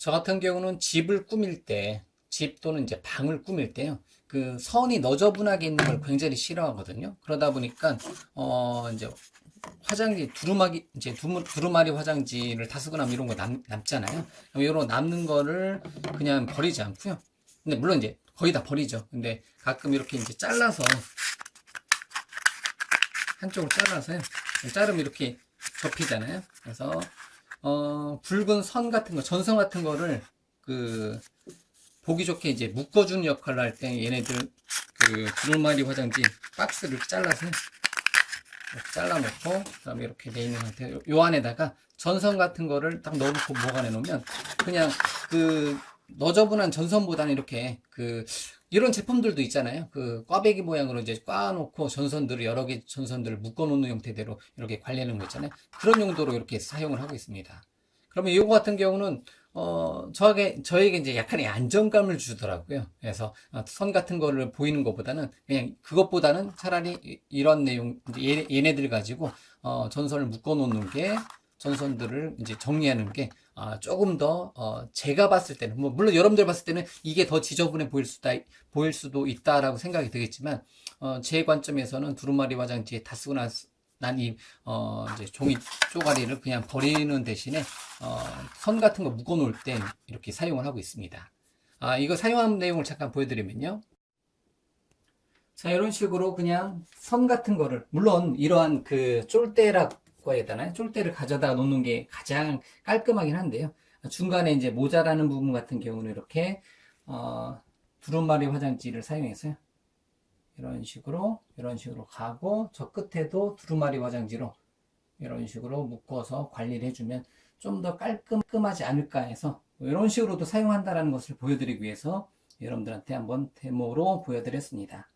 저 같은 경우는 집을 꾸밀 때, 집 또는 이제 방을 꾸밀 때요. 그 선이 너저분하게 있는 걸 굉장히 싫어하거든요. 그러다 보니까, 어, 이제 화장지, 두루마기, 이제 두루, 두루마리 화장지를 다 쓰고 나면 이런 거 남, 남잖아요. 이런 남는 거를 그냥 버리지 않고요. 근데 물론 이제 거의 다 버리죠. 근데 가끔 이렇게 이제 잘라서, 한쪽을 잘라서요. 자르면 이렇게 접히잖아요. 그래서, 어, 붉은 선 같은 거, 전선 같은 거를, 그, 보기 좋게 이제 묶어주는 역할을 할 때 얘네들, 그, 두루마리 화장지 박스를 잘라서, 잘라놓고, 그 다음에 이렇게 돼 있는 상태, 요, 요 안에다가 전선 같은 거를 딱 넣어놓고 보관해 놓으면, 그냥 그, 너저분한 전선보다는 이렇게, 그, 이런 제품들도 있잖아요. 그 꽈배기 모양으로 이제 꽈놓고 전선들을 여러 개 전선들을 묶어놓는 형태대로 이렇게 관리하는 거 있잖아요. 그런 용도로 이렇게 사용을 하고 있습니다. 그러면 이거 같은 경우는 어 저에게 저에게 이제 약간의 안정감을 주더라고요. 그래서 어, 선 같은 거를 보이는 것보다는 그냥 그것보다는 차라리 이- 이런 내용 얘네들 가지고 어 전선을 묶어 놓는 게 전선들을 이제 정리하는 게 아, 조금 더 어, 제가 봤을 때는 뭐 물론 여러분들 봤을 때는 이게 더 지저분해 보일 수다 보일 수도 있다라고 생각이 되겠지만 어, 제 관점에서는 두루마리 화장지에 다 쓰고 난이 어, 이제 종이 쪼가리를 그냥 버리는 대신에 어, 선 같은 거 묶어 놓을 때 이렇게 사용을 하고 있습니다. 아, 이거 사용하는 내용을 잠깐 보여드리면요. 자, 이런 식으로 그냥 선 같은 거를, 물론 이러한 그 쫄대라 되나요? 쫄대를 가져다 놓는 게 가장 깔끔하긴 한데요. 중간에 이제 모자라는 부분 같은 경우는 이렇게, 어, 두루마리 화장지를 사용해서요. 이런 식으로, 이런 식으로 가고, 저 끝에도 두루마리 화장지로 이런 식으로 묶어서 관리를 해주면 좀 더 깔끔하지 않을까 해서 이런 식으로도 사용한다라는 것을 보여드리기 위해서 여러분들한테 한번 데모로 보여드렸습니다.